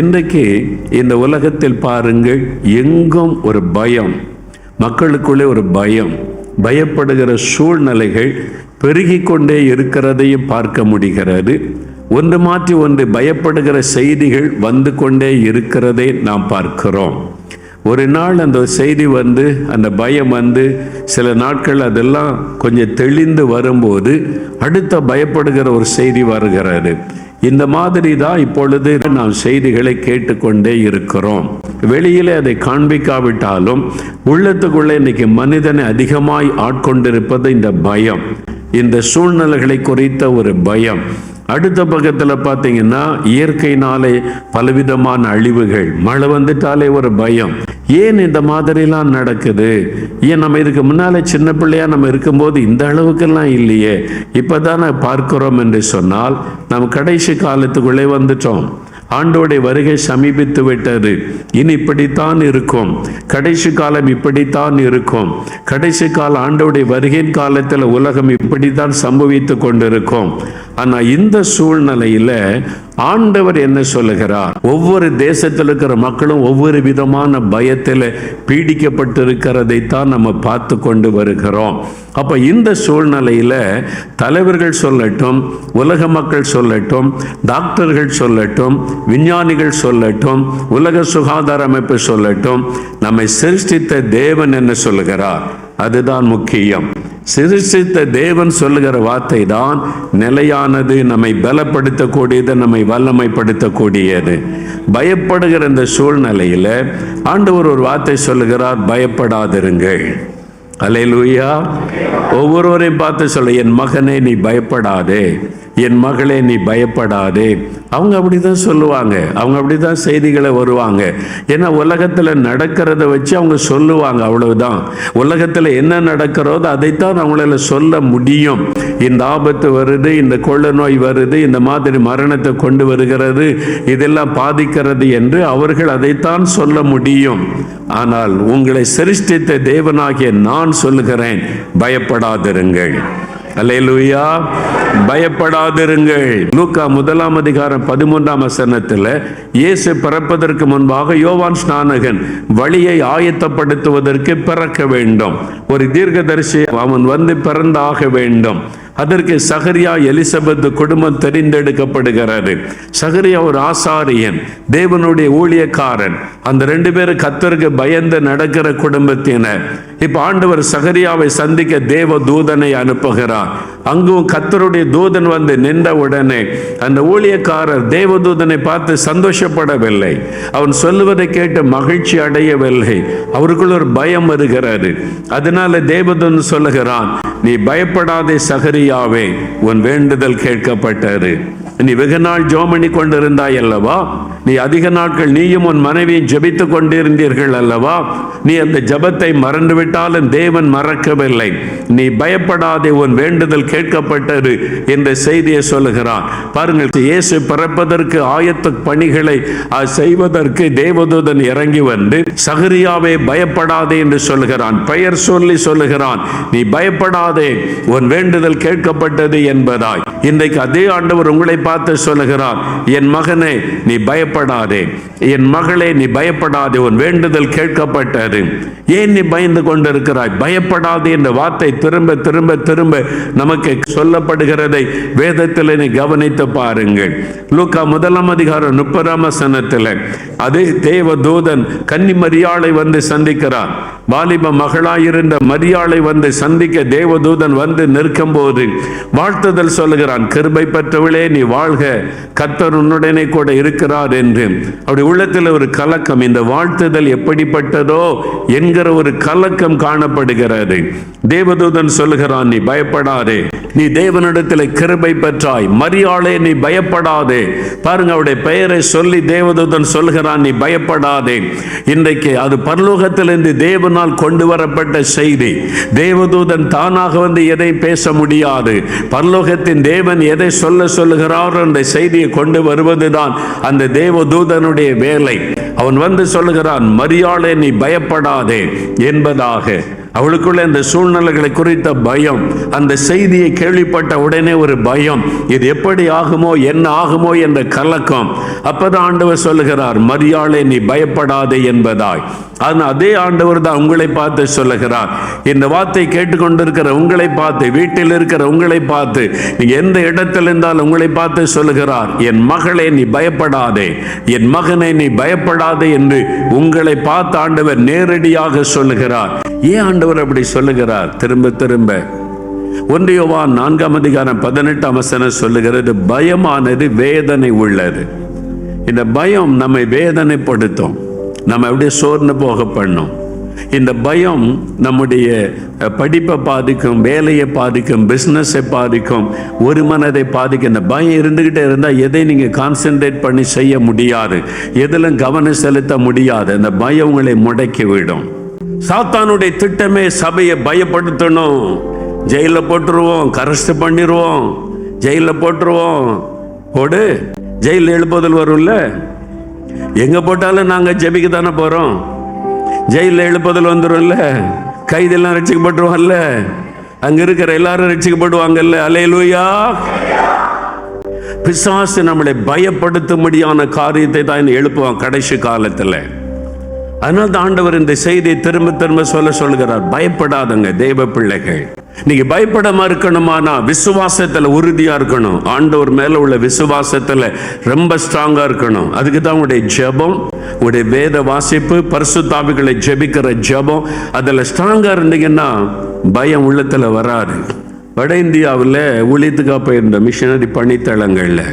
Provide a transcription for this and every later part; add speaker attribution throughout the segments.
Speaker 1: இன்றைக்கு இந்த உலகத்தில் பாருங்கள் எங்கும் ஒரு பயம் மக்களுக்குள்ளே ஒரு பயம் பயப்படுகிற சூழ்நிலைகள் பெருகிக் கொண்டே இருக்கிறதையும் பார்க்க முடிகிறது. ஒன்று மாற்றி ஒன்று பயப்படுகிற செய்திகள் வந்து கொண்டே இருக்கிறதை நாம் பார்க்கிறோம். ஒரு நாள் அந்த செய்தி வந்து அந்த பயம் வந்து சில நாட்கள் அதெல்லாம் கொஞ்சம் தெளிந்து வரும்போது அடுத்த பயப்படுகிற ஒரு செய்தி வருகிறது. இந்த மாதிரி தான் இப்பொழுது நாம் செய்திகளை கேட்டுக்கொண்டே இருக்கிறோம். வெளியிலே அதை காண்பிக்காவிட்டாலும் உள்ளத்துக்குள்ளே இன்னைக்கு மனிதனை அதிகமாய் ஆட்கொண்டிருப்பது இந்த பயம். இந்த சூழ்நிலைகளை குறித்த ஒரு பயம். அடுத்த பக்கத்தில் பார்த்தீங்கன்னா இயற்கையினாலே பலவிதமான அழிவுகள். மழை வந்துட்டாலே ஒரு பயம். ஏன் இந்த மாதிரிலாம் நடக்குது? ஏன் நம்ம இதுக்கு முன்னாலே சின்ன பிள்ளையா நம்ம இருக்கும்போது இந்த அளவுக்கெல்லாம் இல்லையே? இப்போதானே பார்க்கிறோம் என்று சொன்னால் நம்ம கடைசி காலத்துக்குள்ளே வந்துட்டோம். ஆண்டோடைய வருகை சமீபித்து விட்டது. இனி இப்படித்தான் இருக்கும். கடைசி காலம் இப்படித்தான் இருக்கும். கடைசி கால ஆண்டோடைய வருகையின் காலத்தில் உலகம் இப்படித்தான் சம்பவித்து கொண்டிருக்கும். ஆனா இந்த சூழ்நிலையில ஆண்டவர் என்ன சொல்லுகிறார்? ஒவ்வொரு தேசத்தில் இருக்கிற மக்களும் ஒவ்வொரு விதமான பயத்தில் பீடிக்கப்பட்டிருக்கிறதை தான் நம்ம பார்த்து கொண்டு வருகிறோம். அப்போ இந்த சூழ்நிலையில் தலைவர்கள் சொல்லட்டும் உலக மக்கள் சொல்லட்டும் டாக்டர்கள் சொல்லட்டும் விஞ்ஞானிகள் சொல்லட்டும் உலக சுகாதார அமைப்பு சொல்லட்டும் நம்மை சிருஷ்டித்த தேவன் என்ன சொல்லுகிறார்? அதுதான் முக்கியம். சிருஷ்டித்த தேவன் சொல்லுகிற வார்த்தை தான் நிலையானது நம்மை பலப்படுத்தக்கூடியது நம்மை வல்லமைப்படுத்தக்கூடியது. பயப்படுகிற இந்த சூழ்நிலையில் ஆண்டவர் ஒரு வார்த்தை சொல்லுகிறார் பயப்படாதிருங்கள். அலையலூயா ஒவ்வொருவரையும் பார்த்து சொல்ல என் மகனே நீ பயப்படாதே. என் மகளே நீ பயப்படாதே. அவங்க அப்படி தான் சொல்லுவாங்க. அவங்க அப்படி தான் செய்திகளை வருவாங்க. ஏன்னா உலகத்தில் நடக்கிறத வச்சு அவங்க சொல்லுவாங்க அவ்வளவுதான். உலகத்தில் என்ன நடக்கிறதோ அதைத்தான் அவங்களால சொல்ல முடியும். இந்த ஆபத்து வருது இந்த கொள்ள நோய் வருது இந்த மாதிரி மரணத்தை கொண்டு வருகிறது இதெல்லாம் பாதிக்கிறது என்று அவர்கள் அதைத்தான் சொல்ல முடியும். ஆனால் உங்களை சிருஷ்டித்த தேவனாகிய நான் சொல்லுகிறேன் பயப்படாதிருங்கள். அலையலுயா பயப்படாதிருங்கள். லூக்கா முதலாம் அதிகாரம் பதிமூன்றாம் வசனத்தில் இயேசு பிறப்பதற்கு முன்பாக யோவான் ஸ்நானகன் வழியை ஆயத்தப்படுத்துவதற்கு பிறக்க வேண்டும். ஒரு தீர்க்கதரிசி அவன் வந்து பிறந்தாக வேண்டும். அதற்கு சகரியா எலிசபெத் குடும்பம் தெரிந்தெடுக்கப்படுகிறது. சகரியா ஒரு ஆசாரியன் தேவனுடைய ஊழியக்காரன். அந்த ரெண்டு பேரும் கத்தருக்கு பயந்து நடக்கிற குடும்பத்தினர். இப்ப ஆண்டவர் சகரியாவை சந்திக்க தேவ தூதனை அனுப்புகிறார். அங்கும் கத்தருடைய தூதன் வந்து நின்ற உடனே அந்த ஊழியக்காரர் தேவதூதனை பார்த்து சந்தோஷப்படவில்லை. அவன் சொல்லுவதை கேட்டு மகிழ்ச்சி அடையவில்லை. அவருக்குள்ள ஒரு பயம் வருகிறது. அதனால தேவதூதன் சொல்லுகிறான் நீ பயப்படாதே சகரியாவே உன் வேண்டுதல் கேட்கப்பட்டது. நீ வெகு நாள் ஜோமணி கொண்டிருந்தாய் அல்லவா? நீ அதிக நாட்கள் நீயும் உன் மனைவியும் ஜபித்து கொண்டிருந்தீர்கள் அல்லவா? நீ அந்த ஜபத்தை மறந்துவிட்டாலும் தேவன் மறக்கவில்லை. நீ பயப்படாதே உன் வேண்டுதல் கேட்கப்பட்டது என்ற செய்தியை சொல்லுகிறான் பாருங்கள் இயேசு பிறப்பதற்கு ஆயத்த பணிகளை செய்வதற்கு தேவதூதன் இறங்கி வந்து சகரியாவே பயப்படாதே என்று சொல்லுகிறான். பெயர் சொல்லி சொல்லுகிறான். நீ பயப்படாதே உன் வேண்டுதல் கேட்கப்பட்டது என்பதாய். இன்றைக்கு அதே ஆண்டவர் உங்களை பார்த்து சொல்லுகிறார் என் மகனை நீ பயப்படாதே. என் மகளே நீ பயப்படாதே. உன் வேண்டுதல் கேட்கப்பட்டது. ஏன் நீ பயந்து கொண்டிருக்கிறாய்? பயப்படாதே என்ற வார்த்தை திரும்ப திரும்ப திரும்ப நமக்கு சொல்லப்படுகிறதை வேதத்தில் நீ கவனித்து பாருங்கள். லூக்கா முதலாம் அதிகாரம் முப்பதாம் வசனத்தில் அதே தேவ தூதன் கன்னி மரியாளை வந்து சந்திக்கிறார். வாலிப மகளாயிருந்த மரியாளை வந்து சந்திக்க தேவதூதன் வந்து நிற்கும் போது வாழ்த்துதல் சொல்லுகிறான் கிருபை பெற்றவளே நீ வாழ்க. கத்தர் உன்னுடனே கூட இருக்கிறார் என்று. அப்படி உள்ளத்தில் ஒரு கலக்கம் இந்த வாழ்த்துதல் எப்படிப்பட்டதோ என்கிற ஒரு கலக்கம் காணப்படுகிறது. தேவதூதன் சொல்கிறான் நீ பயப்படாதே. நீ தேவனிடத்தில் கிருபை பெற்றாய். மரியாளே நீ பயப்படாதே. பாருங்க அவருடைய பெயரை சொல்லி தேவதூதன் சொல்கிறான் நீ பயப்படாதே. இன்றைக்கு அது பரலோகத்திலிருந்து தேவனால் கொண்டு வரப்பட்ட செய்தி. தேவதூதன் தானாக வந்து எதை பேச முடியாது. பரலோகத்தின் தேவன் எதை சொல்ல சொல்லுகிறார் அந்த செய்தியை கொண்டு வருவதுதான் அந்த தேவதூதனுடைய வேலை. அவன் வந்து சொல்லுகிறான் மரியாளே நீ பயப்படாதே என்பதாக. அவளுக்குள்ள அந்த சூழ்நிலைகளை குறித்த பயம் அந்த செய்தியை கேள்விப்பட்ட உடனே ஒரு பயம் இது எப்படி ஆகுமோ என்ன ஆகுமோ என்ற கலக்கம். அப்பதான் ஆண்டவர் சொல்லுகிறார் மரியாளே நீ பயப்படாதே என்பதாய். ஆனால் அதே ஆண்டவர் தான் உங்களை பார்த்து சொல்லுகிறார் இந்த வார்த்தை கேட்டுக்கொண்டிருக்கிற உங்களை பார்த்து வீட்டில் இருக்கிற உங்களை பார்த்து நீங்க எந்த இடத்தில் இருந்தாலும் உங்களை பார்த்து சொல்லுகிறார் என் மகளே நீ பயப்படாதே என் மகனை நீ பயப்படாதே என்று உங்களை பார்த்து ஆண்டவர் நேரடியாக சொல்லுகிறார். ஏன் ஆண்டவர் அப்படி சொல்லுகிறார். திரும்ப திரும்ப. ஒன்றியவான் நான்காம் அதிகாரம் பதினெட்டாம் வசனம் சொல்லுகிறது பயமானது வேதனை உள்ளது. இந்த பயம் நம்மை வேதனைப்படுத்தும். நம்ம அப்படியே சோர்ந்து போக பண்ணும். இந்த பயம் நம்முடைய படிப்பை பாதிக்கும் வேலையை பாதிக்கும் பிஸ்னஸை பாதிக்கும் ஒரு மனதை பாதிக்கும். இந்த பயம் இருந்துக்கிட்டே இருந்தால் எதை நீங்கள் கான்சென்ட்ரேட் பண்ணி செய்ய முடியாது. எதிலும் கவனம் செலுத்த முடியாது. அந்த பயம் உங்களை முடக்கி விடும். சாத்தானுடைய திட்டமே சபையை பயப்படுத்தணும். ஜெயிலில் போட்டுருவோம் கரெஸ்ட் பண்ணிடுவோம் ஜெயிலில் போட்டுருவோம். போடு ஜெயிலில் எழுப்புதல் வரும்ல? எங்க போட்டாலும் நாங்க ஜெபிக்க தானே போறோம். ஜெயிலில் எழுப்புதல் வந்துரும்ல? கைதெல்லாம் ரட்சிக்கப்பட்டுருவாங்கல்ல அங்க இருக்கிற எல்லாரும் ரசிக்கப்படுவாங்கல்ல அலையலூயா பிசாசு நம்மளை பயப்படுத்தும்படியான காரியத்தை தான் எழுப்புவான் கடைசி காலத்துல. அதனால் தான் ஆண்டவர் இந்த செய்தியை திரும்ப திரும்ப சொல்ல சொல்கிறார் பயப்படாதங்க தெய்வ பிள்ளைகள். நீங்க பயப்படாம இருக்கணுமானா விசுவாசத்துல உறுதியா இருக்கணும். ஆண்டவர் மேல உள்ள விசுவாசத்துல ரொம்ப ஸ்ட்ராங்கா இருக்கணும். அதுக்கு தான் உங்களுடைய ஜெபம் உங்களுடைய வேத வாசிப்பு பரிசுத்தாவிகளை ஜெபிக்கிற ஜெபம் அதுல ஸ்ட்ராங்கா இருந்தீங்கன்னா பயம் உள்ளத்துல வராது. வட இந்தியாவில் ஊழியத்துக்காக போயிருந்த மிஷனரி பணித்தளங்களில்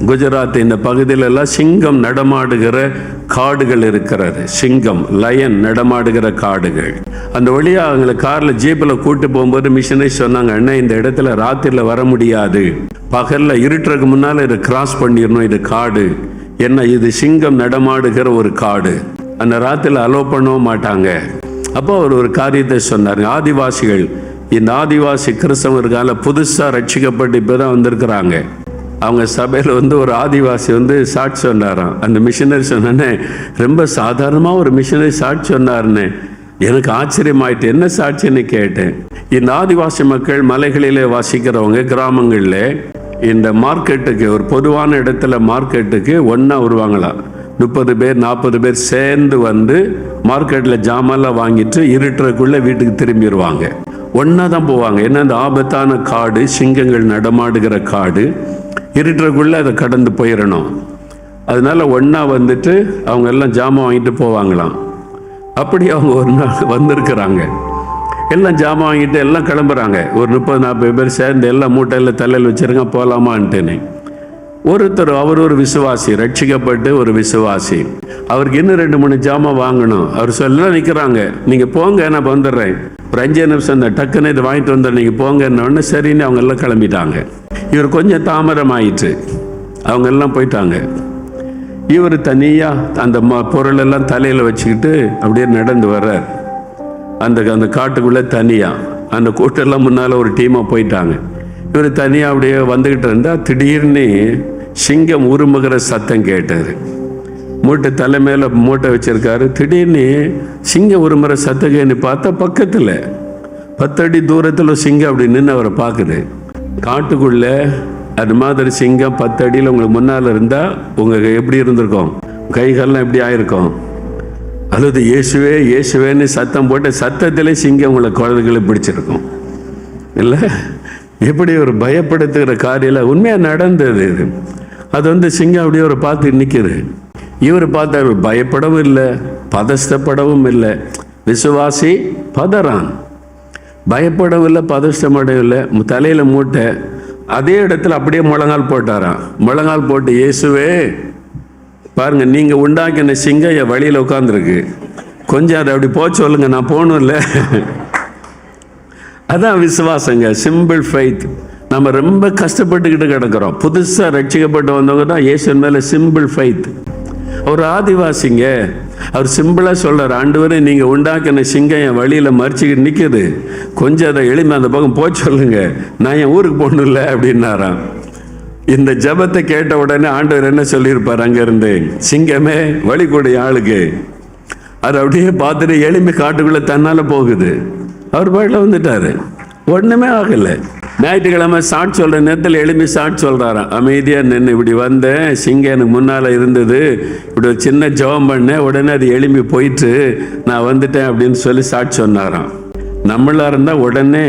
Speaker 1: குஜராத் இந்த பகுதியிலெல்லாம் சிங்கம் நடமாடுகிற காடுகள் இருக்கிறது. சிங்கம் லயன் நடமாடுகிற காடுகள். அந்த வழியாக அவங்களை காரில் ஜீப்பில் கூட்டு போகும்போது மிஷினரி சொன்னாங்க அண்ணா இந்த இடத்துல ராத்திரியில் வர முடியாது. பகலில் இருட்டுறதுக்கு முன்னால் இதை கிராஸ் பண்ணிடணும் இது காடு. என்ன இது சிங்கம் நடமாடுகிற ஒரு காடு. அந்த ராத்திரியில் அலோ பண்ணவும் மாட்டாங்க. அப்போ அவர் ஒரு காரியத்தை சொன்னார் ஆதிவாசிகள் இந்த ஆதிவாசி கிறிஸ்தவர்கால புதுசாக ரட்சிக்கப்பட்டு இப்பதான் வந்திருக்கிறாங்க. அவங்க சபையில் வந்து ஒரு ஆதிவாசி வந்து சாட்சி சொன்னாராம். அந்த மிஷினரி சொன்னோன்னே ரொம்ப சாதாரணமாக ஒரு மிஷினரி சாட்சி சொன்னார்னே எனக்கு ஆச்சரியமாயிட்டு என்ன சாட்சின்னு கேட்டேன். இந்த ஆதிவாசி மக்கள் மலைகளிலே வாசிக்கிறவங்க கிராமங்களில் இந்த மார்க்கெட்டுக்கு ஒரு பொதுவான இடத்துல மார்க்கெட்டுக்கு ஒன்றா வருவாங்களாம் முப்பது பேர் நாற்பது பேர் சேர்ந்து வந்து மார்க்கெட்டில் ஜாமான்லாம் வாங்கிட்டு இருட்டுறதுக்குள்ளே வீட்டுக்கு திரும்பிடுவாங்க ஒன்றா தான் போவாங்க. ஏன்னா அந்த ஆபத்தான காடு சிங்கங்கள் நடமாடுகிற காடு இருட்டுறக்குள்ளே அதை கடந்து போயிடணும் அதனால ஒன்றா வந்துட்டு அவங்க எல்லாம் ஜாமான் வாங்கிட்டு போவாங்களாம். அப்படி அவங்க ஒரு நாள் வந்திருக்கிறாங்க. எல்லாம் ஜாமான் வாங்கிட்டு எல்லாம் கிளம்புறாங்க. ஒரு முப்பது நாற்பது பேர் சேர்ந்து எல்லாம் மூட்டையில் தலையில் வச்சிருங்க போகலாமான்ட்டுன்னு ஒருத்தர் அவர் ஒரு விசுவாசி ரட்சிக்கப்பட்டு ஒரு விசுவாசி. அவருக்கு இன்னும் ரெண்டு மூணு ஜாமான் வாங்கணும். அவர் சொல்லலாம் நிற்கிறாங்க நீங்கள் போங்க நான் வந்துடுறேன். ஒரு அஞ்சு டக்குன்னு இதை வாங்கிட்டு வந்து நீங்கள் போங்கன்னு சரின்னு அவங்க எல்லாம் கிளம்பிட்டாங்க. இவர் கொஞ்சம் தாமரம் ஆயிட்டு அவங்க எல்லாம் போயிட்டாங்க. இவர் தனியாக அந்த ம பொருள் எல்லாம் தலையில் வச்சுக்கிட்டு அப்படியே நடந்து வர்றார். அந்த அந்த காட்டுக்குள்ளே தனியாக அந்த கூட்டெல்லாம் முன்னால் ஒரு டீமாக போயிட்டாங்க. இவர் தனியாக அப்படியே வந்துக்கிட்டு இருந்தால் திடீர்னு சிங்கம் உருமுகிற சத்தம் கேட்டார். மூட்டை தலை மேலே மூட்டை வச்சுருக்காரு. திடீர்னு சிங்கம் ஒரு முறை கேன்னு பார்த்தா பக்கத்தில் பத்தடி தூரத்தில் சிங்கம் அப்படி நின்று அவரை பார்க்குது. காட்டுக்குள்ள அது மாதிரி சிங்கம் பத்து அடியில் உங்களுக்கு முன்னால் இருந்தால் உங்களுக்கு எப்படி இருந்திருக்கும்? கைகள்லாம் எப்படி ஆயிருக்கும்? அல்லது இயேசுவே இயேசுவேன்னு சத்தம் போட்டு சத்தத்திலே சிங்கம் உங்களை குழந்தைகளை பிடிச்சிருக்கும். இல்லை? எப்படி ஒரு பயப்படுத்துகிற காரியம் உண்மையாக நடந்தது இது. அது வந்து சிங்கம் அப்படியே ஒரு பார்த்து நிற்கிது இவர் பார்த்தா பயப்படவும் இல்லை பதஷ்டப்படவும் இல்லை. விசுவாசி பதறான். பயப்படவும் இல்லை பதஷ்டப்படவும் இல்லை. தலையில் மூட்டை அதே இடத்துல அப்படியே முழங்கால் போட்டாராம். முழங்கால் போட்டு இயேசுவே பாருங்கள் நீங்கள் உண்டாக்கின சிங்கம் என் வழியில் உட்காந்துருக்கு கொஞ்சம் அதை அப்படி போக சொல்லுங்க நான் போகணும்ல. அதான் விசுவாசங்க சிம்பிள் ஃபைத் நம்ம ரொம்ப கஷ்டப்பட்டுக்கிட்டு கிடக்கிறோம். புதுசாக ரட்சிக்கப்பட்டு வந்தவங்க தான் இயேசுவின் மேலே சிம்பிள் ஃபைத் ஒரு ஆதிவாசிங்க. அவர் சிம்பிளாக சொல்கிறார் ஆண்டவரே நீங்கள் உண்டாக்கின சிங்கம் என் வழியில் மறிச்சுக்கிட்டு நிற்குது கொஞ்சம் அதை எளிமை அந்த பக்கம் போய் சொல்லுங்க. நான் என் ஊருக்கு போகணும்ல அப்படின்னாராம். இந்த ஜெபத்தை கேட்ட உடனே ஆண்டவர் என்ன சொல்லியிருப்பார் அங்கேருந்து? சிங்கமே வழி கூடிய ஆளுக்கு. அது அப்படியே பார்த்துட்டு எளிமை காட்டுக்குள்ளே தன்னால் போகுது. அவர் பாட்டில் வந்துட்டாரு. ஒன்றுமே ஆகலை. ஞாயிற்றுக்கிழமை சாட் சொல்ற நேரத்தில் எழுப்பி சாட் சொல்றாராம். அமைதியாக நின்று இப்படி வந்தேன் சிங்கம் எனக்கு முன்னால் இருந்தது இப்படி ஒரு சின்ன ஜெபம் பண்ணேன் உடனே அது எழும்பி போயிட்டு நான் வந்துட்டேன் அப்படின்னு சொல்லி சாட் சொன்னாராம். நம்மளாக இருந்தால் உடனே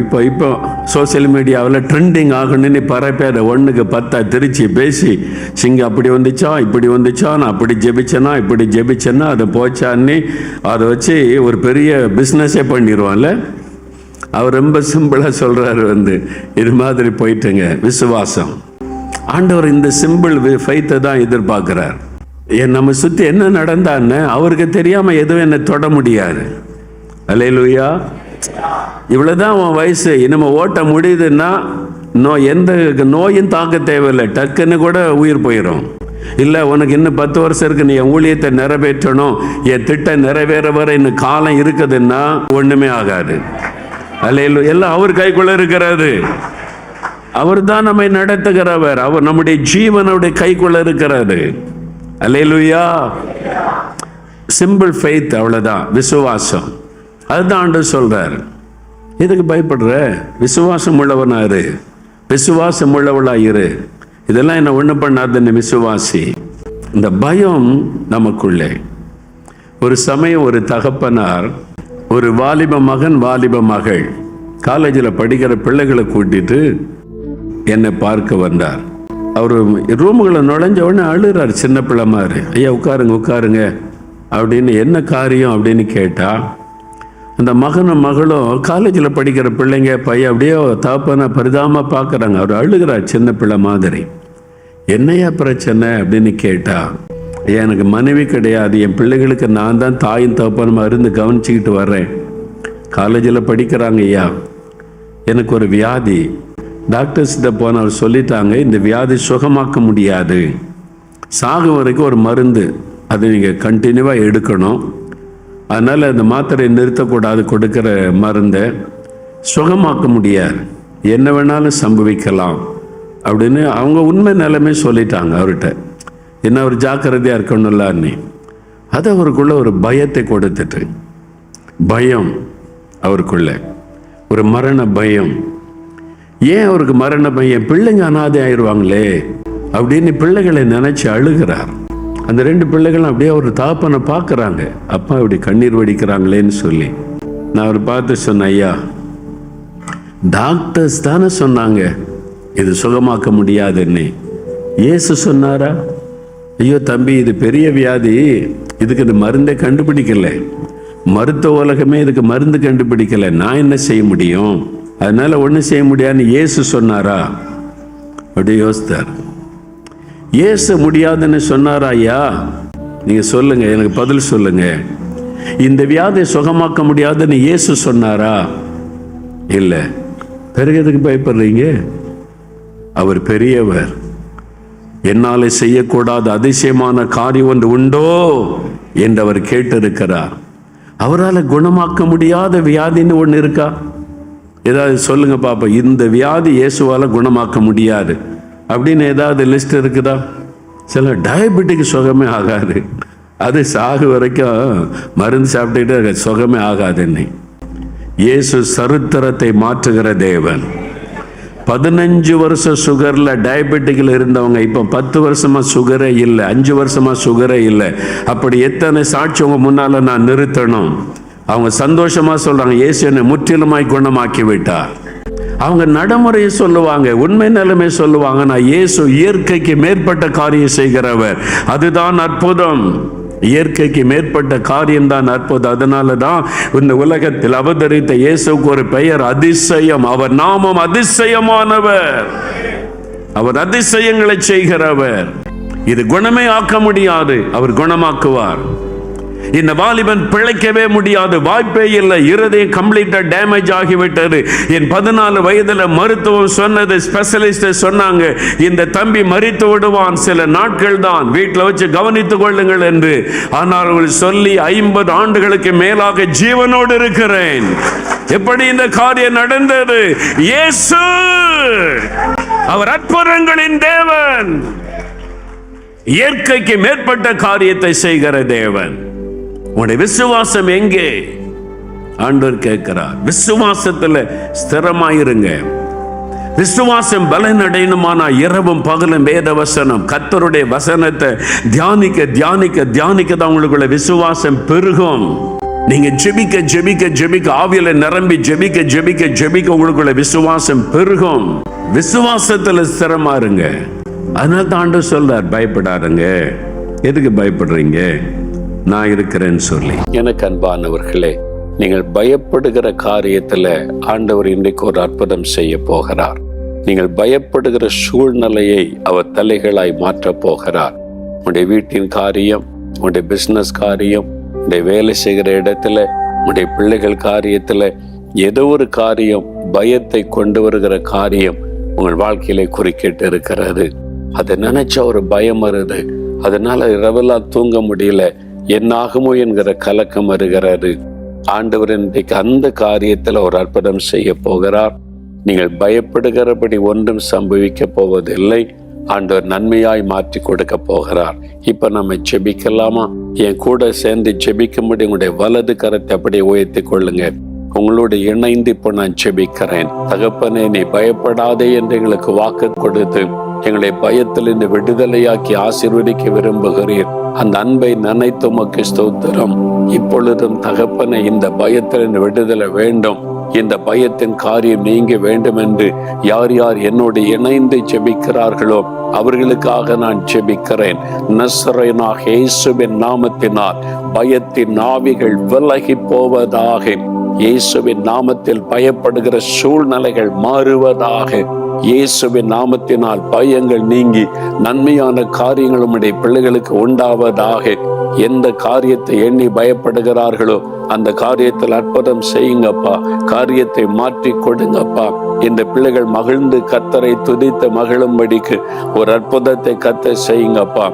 Speaker 1: இப்போ இப்போ சோஷியல் மீடியாவில் ட்ரெண்டிங் ஆகணும்னு பரப்பி அதை ஒன்றுக்கு பத்தா திருச்சி பேசி சிங்கம் அப்படி வந்துச்சா இப்படி வந்துச்சா நான் அப்படி ஜெபிச்சேனா இப்படி ஜெபிச்சேன்னா அது போச்சான்னு அதை வச்சு ஒரு பெரிய பிஸ்னஸே பண்ணிடுவான்ல அவர் ரொம்ப சிம்பிளாக சொல்கிறாரு வந்து இது மாதிரி போயிட்டுங்க விசுவாசம். ஆண்டவர் இந்த சிம்பிள் ஃபைத்தை தான் எதிர்பார்க்குறார். என் நம்ம சுற்றி என்ன நடந்தான்னு அவருக்கு தெரியாமல் எதுவும் என்னை தொட முடியாது. அலையலுயா இவ்வளோதான் உன் வயசு இனிமேல் ஓட்ட முடியுதுன்னா நோ எந்த நோயும் தாக்க தேவையில்லை டக்குன்னு கூட உயிர் போயிடும் இல்லை உனக்கு இன்னும் பத்து வருஷம் இருக்கு நீ என் ஊழியத்தை நிறைவேற்றணும் என் திட்டம் நிறைவேற வரை இன்னும் காலம் இருக்குதுன்னா ஒன்றுமே ஆகாது. அல்ல எல்லாம் அவர் கைக்குள்ள இருக்கிறது அவர் தான் நம்மை நடத்துகிறவர். அவர் நம்முடைய ஜீவனுடைய கைக்குள்ள இருக்கிறது. அல்லேலுயா. சிம்பிள் ஃபெய்த் அவ்வளோதான் விசுவாசம். அதுதான் ஆண்டு சொல்றார். எதுக்கு பயப்படுற? விசுவாசம் உள்ளவனாரு விசுவாசம் உள்ளவளாயிரு இதெல்லாம் என்ன ஒன்று பண்ணாதுன்னு விசுவாசி. இந்த பயம் நமக்குள்ளே. ஒரு சமயம் ஒரு தகப்பனார் ஒரு வாலிப மகன் வாலிப மகள். காலேஜில் படிக்கிற பிள்ளைகளை கூட்டிட்டு என்னை பார்க்க வந்தார். அவர் ரூமுகளை நுழைஞ்ச உடனே அழுகிறார் சின்ன பிள்ளை மாதிரி. ஐயா உட்காருங்க உட்காருங்க. அப்படின்னு என்ன காரியம் அப்படின்னு கேட்டால் அந்த மகனும் மகளும் காலேஜில் படிக்கிற பிள்ளைங்க பையன் அப்படியே தாப்பனை பரிதாம பார்க்குறாங்க அவர் அழுகிறார் சின்ன பிள்ளை மாதிரி. என்னையா பிரச்சனை? அப்படின்னு கேட்டால் எனக்கு மனைவி கிடையாது. என் பிள்ளைகளுக்கு நான் தான் தாயும் தகப்பனுமா இருந்து கவனிச்சுக்கிட்டு வர்றேன். காலேஜில் படிக்கிறாங்க ஐயா. எனக்கு ஒரு வியாதி. டாக்டர்ஸ்கிட்ட போனவர் சொல்லிட்டாங்க இந்த வியாதி சுகமாக்க முடியாது. சாகும் வரைக்கும் ஒரு மருந்து. அது நீங்கள் கண்டினியூவாக எடுக்கணும். அதனால் அந்த மாத்திரையை நிறுத்தக்கூடாது கொடுக்குற மருந்தை சுகமாக்க முடியாது. என்ன வேணாலும் சம்பவிக்கலாம் அப்படின்னு அவங்க உண்மை நிலைமை சொல்லிட்டாங்க அவர்கிட்ட. என்ன ஒரு ஜாக்கிரதையாக இருக்கணும்லான்னு அது அவருக்குள்ள ஒரு பயத்தை கொடுத்துட்டு. பயம் அவருக்குள்ள. ஒரு மரண பயம். ஏன் அவருக்கு மரண பயம்? பிள்ளைங்க அனாதை ஆயிடுவாங்களே. அப்படின்னு பிள்ளைகளை நினைச்சு அழுகிறார். அந்த ரெண்டு பிள்ளைகளும் அப்படியே அவர் தாப்பனை பார்க்குறாங்க. அப்பா இப்படி கண்ணீர் வடிக்கிறாங்களேன்னு சொல்லி. நான் அவர் பார்த்து சொன்னேன் ஐயா டாக்டர்ஸ் தானே சொன்னாங்க. இது சுகமாக்க முடியாதுன்னு. இயேசு சொன்னாரா? ஐயோ தம்பி இது பெரிய வியாதி. இதுக்கு இந்த மருந்தே கண்டுபிடிக்கல. மருத்துவ உலகமே இதுக்கு மருந்து கண்டுபிடிக்கல. நான் என்ன செய்ய முடியும்? அதனால ஒன்றும் செய்ய முடியாதுன்னு இயேசு சொன்னாரா? அப்படி யோசித்தார். இயேசு முடியாதுன்னு சொன்னாரா ஐயா? நீங்கள் சொல்லுங்க எனக்கு பதில் சொல்லுங்க. இந்த வியாதியை சுகமாக்க முடியாதுன்னு இயேசு சொன்னாரா? இல்லை. பிறகு எதுக்கு பயப்படுறீங்க? அவர் பெரியவர். என்னாலே செய்யக்கூடாத அதிசயமான காரியம் ஒன்று உண்டோ என்று அவர் கேட்டிருக்கிறார். அவரால் குணமாக்க முடியாத வியாதின்னு ஒன்று இருக்கா? ஏதாவது சொல்லுங்க பாப்பா இந்த வியாதி இயேசுவால் குணமாக்க முடியாது. அப்படின்னு ஏதாவது லிஸ்ட் இருக்குதா? சில டயபெட்டிக் சுகமே ஆகாது. அது சாகு வரைக்கும் மருந்து சாப்பிட்டுட்டு சுகமே ஆகாது என்னை. இயேசு சரித்திரத்தை மாற்றுகிற தேவன். பதினஞ்சு வருஷம் சுகரில் டயபெட்டிக்கில் இருந்தவங்க இப்போ பத்து வருஷமாக சுகரே இல்லை அஞ்சு வருஷமாக சுகரே இல்லை. அப்படி எத்தனை சாட்சி உங்கள் முன்னால் நான் நிறுத்தணும்? அவங்க சந்தோஷமாக சொல்கிறாங்க இயேசு என்னை முற்றிலுமாய் குணமாக்கி விட்டார் அவங்க நடைமுறையை சொல்லுவாங்க உண்மை நிலைமை சொல்லுவாங்க நான் இயேசு இயற்கைக்கு மேற்பட்ட காரியம் செய்கிறவர். அதுதான் அற்புதம். இயற்கைக்கு மேற்பட்ட காரியம்தான் அற்புதம். அதனால தான் இந்த உலகத்தில் அவதரித்த இயேசுக்கு ஒரு பெயர் அதிசயம். அவர் நாமம் அதிசயமானவர். அவர் அதிசயங்களை செய்கிறவர். இது குணமே ஆக்க முடியாது. அவர் குணமாக்குவார். இந்த வாலிபன் பிழைக்கவே முடியாது வாய்ப்பே இல்லை. இருதயம் கம்ப்ளீட்டாக டேமேஜ் ஆகிவிட்டது. என் பதினாலு வயதில் மருத்துவம் சொன்னது ஸ்பெஷலிஸ்ட் சொன்னாங்க. இந்த தம்பி மறித்து விடுவான். சில நாட்கள் தான். வீட்டில் வச்சு கவனித்துக் கொள்ளுங்கள் என்று. ஆனால் அவர்கள் சொல்லி ஐம்பது ஆண்டுகளுக்கு மேலாக ஜீவனோடு இருக்கிறேன். எப்படி இந்த காரியம் நடந்தது? இயேசு! அவர் அற்புதங்களின் தேவன். இயற்கைக்கு மேற்பட்ட காரியத்தை செய்கிற தேவன். உன்னுடைய விசுவாசம் எங்கே? ஆண்டவர் கேட்கிறார். விசுவாசத்துல ஸ்திரமாயிருங்க. விசுவாசம் பலன் அடையணுமானா இரவும் பகலும் வேத வசனம் கத்தருடைய வசனத்தை தியானிக்க தியானிக்க தியானிக்க தான் உங்களுக்குள்ள விசுவாசம் பெருகும். நீங்க ஜெபிக்க ஜெபிக்க ஜெபிக்க ஆவியில நிரம்பி ஜெபிக்க ஜெபிக்க ஜெபிக்க உங்களுக்குள்ள விசுவாசம் பெருகும். விசுவாசத்துல ஸ்திரமா இருங்க அதனால தான் ஆண்டு சொல்றார் பயப்படாருங்க எதுக்கு பயப்படுறீங்க? நான் இருக்கிறேன்னு சொல்லி. எனக்கு அன்பானவர்களே நீங்கள் பயப்படுகிற காரியத்துல ஆண்டவர் இன்றைக்கு ஒரு அற்புதம் செய்ய போகிறார். நீங்கள் பயப்படுகிற சூழ்நிலையை அவர் தலைகளாய் மாற்றப் போகிறார். உங்களுடைய வீட்டின் காரியம் உங்களுடைய பிசினஸ் காரியம் உங்களுடைய வேலை செய்கிற இடத்துல உங்களுடைய பிள்ளைகள் காரியத்துல ஏதோ ஒரு காரியம் பயத்தை கொண்டு வருகிற காரியம் உங்கள் வாழ்க்கையிலே குறுக்கிட்டு இருக்கிறது. அதை நினைச்ச ஒரு பயம் வருது. அதனால இரவெல்லாம் தூங்க முடியல. என்னாகுமோ என்கிற கலக்கம் வருகிறது. ஆண்டவர் இன்றைக்கு அந்த காரியத்துல ஒரு அற்புதம் செய்ய போகிறார். நீங்கள் பயப்படுகிறபடி ஒன்றும் சம்பவிக்க போவதில்லை. ஆண்டவர் நன்மையாய் மாற்றி கொடுக்க போகிறார். இப்ப நம்ம ஜெபிக்கலாமா? என் கூட சேர்ந்து ஜெபிக்கும்படி உங்களுடைய வலது கரத்தை அப்படியே உயர்த்தி கொள்ளுங்க உங்களோடு இணைந்து இப்போ நான் ஜெபிக்கிறேன். தகப்பனே நீ பயப்படாதே என்று எங்களுக்கு வாக்கு கொடுத்து எங்களை பயத்திலிருந்து விடுதலையாக்கி ஆசீர்வதிக்க விரும்புகிறீர். அந்த அன்பை நினைத்து உமக்கு ஸ்தோத்திரம். இப்பொழுதும் தகப்பனை இந்த பயத்திலிருந்து விடுதலை வேண்டும். இந்த பயத்தின் காரியம் நீங்க வேண்டும் என்று யார் யார் என்னோடு இணைந்து ஜெபிக்கிறார்களோ அவர்களுக்காக நான் ஜெபிக்கிறேன். நசரனாக இயேசுவின் நாமத்தினால் பயத்தின் ஆவிகள் விலகி போவதாக இயேசுவின் நாமத்தில் பயப்படுகிற சூழ்நிலைகள் மாறுவதாக. இயேசுவின் நாமத்தினால் பயங்கள் நீங்கி நன்மையான காரியங்கள் உம்முடைய பிள்ளைகளுக்கு உண்டாவதாக எந்த காரியத்தை எண்ணி பயப்படுகிறார்களோ அந்த காரியத்தில் அற்புதம் செய்யுங்கப்பா. காரியத்தை மாற்றி கொடுங்கப்பா. இந்த பிள்ளைகள் மகிழ்ந்து கத்தரை துதித்து மகிழும்படிக்கு ஒரு அற்புதத்தை கத்த செய்யுங்கப்பா.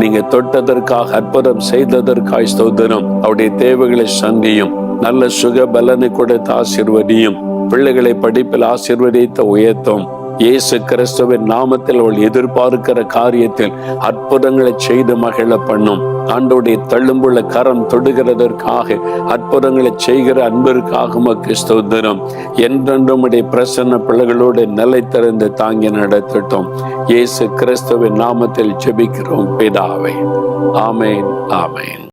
Speaker 1: நீங்க தொட்டதற்காக அற்புதம் செய்ததற்காய் ஸ்தோதனம் அவருடைய தேவைகளை சந்தியும். நல்ல சுக பலனை கொடுத்து ஆசிர்வதியும். பிள்ளைகளை படிப்பில் ஆசிர்வதித்த உயர்த்தும். இயேசு கிறிஸ்துவின் நாமத்தில் அவள் எதிர்பார்க்கிற காரியத்தில் அற்புதங்களை செய்து மகிழ பண்ணும். ஆண்டோடைய தள்ளும்புள்ள கரம் தொடுகிறதற்காக அற்புதங்களை செய்கிற அன்பிற்காக உமக்கு ஸ்தோத்திரம். என்றென்றும் உடைய பிரசன்ன பிள்ளைகளோடு நிலைத்திறந்து தாங்கி நடத்தட்டும். இயேசு கிறிஸ்துவின் நாமத்தில் ஜெபிக்கிறோம். பிதாவை. ஆமேன் ஆமேன்.